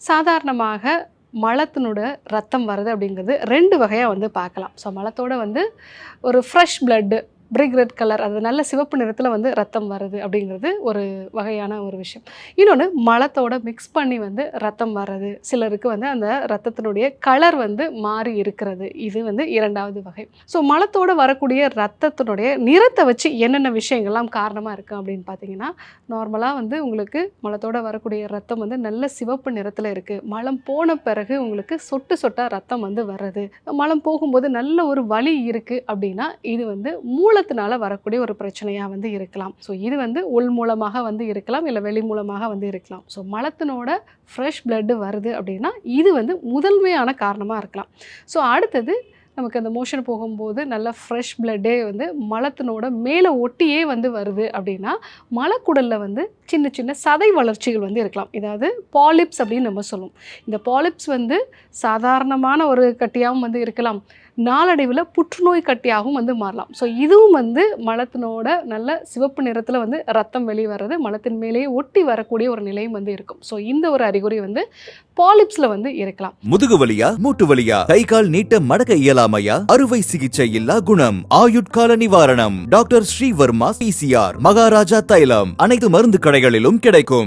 சாதாரணமாக மலத்தினோட ரத்தம் வருது அப்படிங்கிறது ரெண்டு வகையாக வந்து பார்க்கலாம். ஸோ மலத்தோட வந்து ஒரு fresh blood brick red colour அது நல்ல சிவப்பு நிறத்தில் வந்து ரத்தம் வருது அப்படிங்கிறது ஒரு வகையான ஒரு விஷயம். இன்னொன்று மலத்தோட மிக்ஸ் பண்ணி வந்து ரத்தம் வர்றது. சிலருக்கு வந்து அந்த ரத்தத்தினுடைய கலர் வந்து மாறி இருக்கிறது. இது வந்து இரண்டாவது வகை. ஸோ மலத்தோடு வரக்கூடிய ரத்தத்தினுடைய நிறத்தை வச்சு என்னென்ன விஷயங்கள்லாம் காரணமாக இருக்குது அப்படின்னு பார்த்தீங்கன்னா நார்மலாக வந்து உங்களுக்கு மலத்தோடு வரக்கூடிய ரத்தம் வந்து நல்ல சிவப்பு நிறத்தில் இருக்குது மலம் போன பிறகு உங்களுக்கு சொட்டு சொட்டாக ரத்தம் வந்து வர்றது. மலம் போகும்போது நல்ல ஒரு வலி இருக்குது அப்படின்னா இது வந்து மூளை மூலத்தினால வரக்கூடிய ஒரு பிரச்சனையாக வந்து இருக்கலாம். ஸோ இது வந்து உள் மூலமாக வந்து இருக்கலாம் இல்லை வெளி மூலமாக வந்து இருக்கலாம். ஸோ மலத்தினோட ஃப்ரெஷ் பிளட்டு வருது அப்படின்னா இது வந்து முதன்மையான காரணமாக இருக்கலாம். ஸோ அடுத்தது நமக்கு அந்த மோஷன் போகும்போது நல்ல ஃப்ரெஷ் பிளட்டே வந்து மலத்தினோட மேலே ஒட்டியே வந்து வருது அப்படின்னா மலக்குடலில் வந்து சின்ன சின்ன சதை வளர்ச்சிகள் வந்து இருக்கலாம். இதாவது பாலிப்ஸ் அப்படின்னு நம்ம சொல்லுவோம் இந்த பாலிப்ஸ் வந்து சாதாரணமான ஒரு கட்டியாகவும் வந்து இருக்கலாம். நாளடைவில் புற்றுநோய் கட்டியாகவும் வந்து மாறலாம். ஸோ இதுவும் வந்து மலத்தினோட நல்ல சிவப்பு நிறத்தில் வந்து ரத்தம் வெளிவரது மலத்தின் மேலேயே ஒட்டி வரக்கூடிய ஒரு நிலையும் வந்து இருக்கும். ஸோ இந்த ஒரு அறிகுறி வந்து பாலிப்ஸில் வந்து இருக்கலாம். முதுகு வலியா மூட்டு வலியா கை கால் நீட்ட மடக்க இயலாமையா? அறுவை சிகிச்சை இல்லா குணம்? ஆயுட்கால நிவாரணம்? டாக்டர் ஸ்ரீவர்மா பிசிஆர் மகாராஜா தைலம். அனைத்து மருந்து கடைகளிலும் கிடைக்கும்.